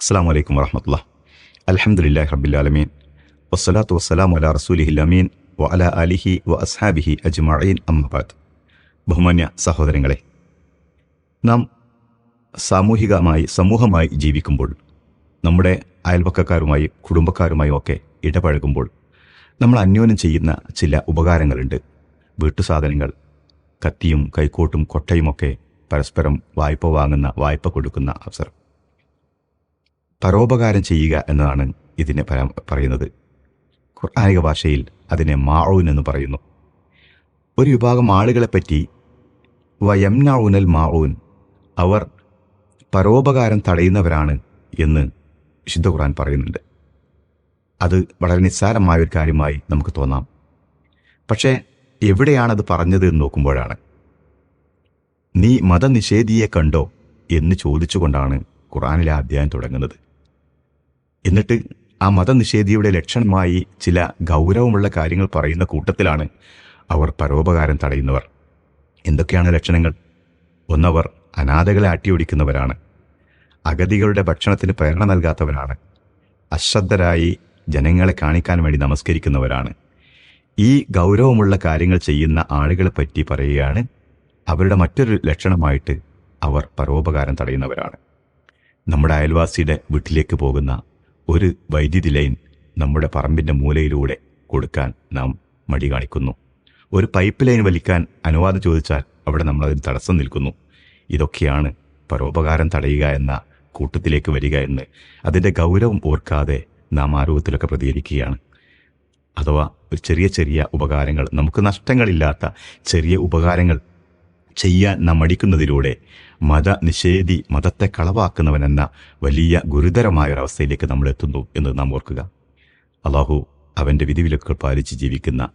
അസ്സാം വലൈക്കും വറഹമത്തുള്ള അലഹമുല്ലാ റബില്ലാലമീൻ വസ്സലാത്തു വസ്സലാം അല റസൂലിഹിൽ അമീൻ വ അല അലിഹി വ അസ്ഹാബിഹി അജ്മഈൻ. അമ്മബാദ് ബഹുമാന്യ സഹോദരങ്ങളെ നാം സാമൂഹികമായി സമൂഹമായി ജീവിക്കുമ്പോൾ നമ്മുടെ അയൽപക്കക്കാരുമായി കുടുംബക്കാരുമായി ഒക്കെ ഇടപഴകുമ്പോൾ നമ്മൾ അന്യോന്യം ചെയ്യുന്ന ചില ഉപകാരങ്ങളുണ്ട്. വീട്ടുസാധനങ്ങൾ കത്തിയും കൈക്കോട്ടും കൊട്ടയുമൊക്കെ പരസ്പരം വായ്പ വാങ്ങുന്ന വായ്പ കൊടുക്കുന്ന അവസരം. പരോപകാരം ചെയ്യുക എന്നതാണ് ഇതിനെ പരാ- പറയുന്നത്. ഖുർആാനിക ഭാഷയിൽ അതിനെ മാഊൻ എന്ന് പറയുന്നു. ഒരു വിഭാഗം ആളുകളെപ്പറ്റി വയംനൌനൽ മാഊൻ അവർ പരോപകാരം തടയുന്നവരാണ് എന്ന് വിശുദ്ധ ഖുർആൻ പറയുന്നുണ്ട്. അത് വളരെ നിസ്സാരമായ ഒരു കാര്യമായി നമുക്ക് തോന്നാം. പക്ഷേ എവിടെയാണത് പറഞ്ഞത് എന്ന് നോക്കുമ്പോഴാണ്. നീ മതനിഷേധിയെ കണ്ടോ എന്ന് ചോദിച്ചുകൊണ്ടാണ് ഖുറാനിലെ അധ്യായം തുടങ്ങുന്നത്. എന്നിട്ട് ആ മതനിഷേധിയുടെ ലക്ഷണമായി ചില ഗൗരവമുള്ള കാര്യങ്ങൾ പറയുന്ന കൂട്ടത്തിലാണ് അവർ പരോപകാരം തടയുന്നവർ. എന്തൊക്കെയാണ് ലക്ഷണങ്ങൾ? ഒന്നവർ അനാഥകളെ അട്ടിയൊടിക്കുന്നവരാണ് അഗതികളുടെ ഭക്ഷണത്തിന് പ്രേരണ നൽകാത്തവരാണ്. അശ്രദ്ധരായി ജനങ്ങളെ കാണിക്കാൻ വേണ്ടി നമസ്കരിക്കുന്നവരാണ്. ഈ ഗൗരവമുള്ള കാര്യങ്ങൾ ചെയ്യുന്ന ആളുകളെ പറ്റി പറയുകയാണ് അവരുടെ മറ്റൊരു ലക്ഷണമായിട്ട് അവർ പരോപകാരം തടയുന്നവരാണ്. നമ്മുടെ അയൽവാസിയുടെ വീട്ടിലേക്ക് പോകുന്ന ഒരു വൈദ്യുതി ലൈൻ നമ്മുടെ പറമ്പിന്റെ മൂലയിലൂടെ കൊടുക്കാൻ നാം മടി കാണിക്കുന്നു. ഒരു പൈപ്പ് ലൈൻ വലിക്കാൻ അനുവാദം ചോദിച്ചാൽ അവിടെ നമ്മൾ അതിന് തടസ്സം നിൽക്കുന്നു. ഇതൊക്കെയാണ് പരോപകാരം തടയുക എന്ന കൂട്ടത്തിലേക്ക് വരിക എന്ന് അതിന്റെ ഗൗരവം ഓർക്കാതെ നാം ആരോഗ്യത്തിലൊക്കെ പ്രതികരിക്കുകയാണ്. അഥവാ ഒരു ചെറിയ ചെറിയ ഉപകാരങ്ങൾ നമുക്ക് നഷ്ടങ്ങളില്ലാത്ത ചെറിയ ഉപകാരങ്ങൾ ചെയ്യാൻ നാം മടിക്കുന്നതിലൂടെ മത നിഷേധി മതത്തെ കളവാക്കുന്നവനെന്ന വലിയ ഗുരുതരമായ ഒരവസ്ഥയിലേക്ക് നമ്മൾ എത്തുന്നു എന്ന് നാം ഓർക്കുക. അള്ളാഹു അവന്റെ വിധിവിലക്കുകൾ പാലിച്ച് ജീവിക്കുന്ന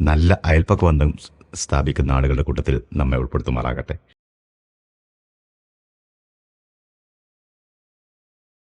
നല്ല അയൽപ്പക്ക ബന്ധം സ്ഥാപിക്കുന്ന ആളുകളുടെ കൂട്ടത്തിൽ നമ്മെ ഉൾപ്പെടുത്തുമാറാകട്ടെ.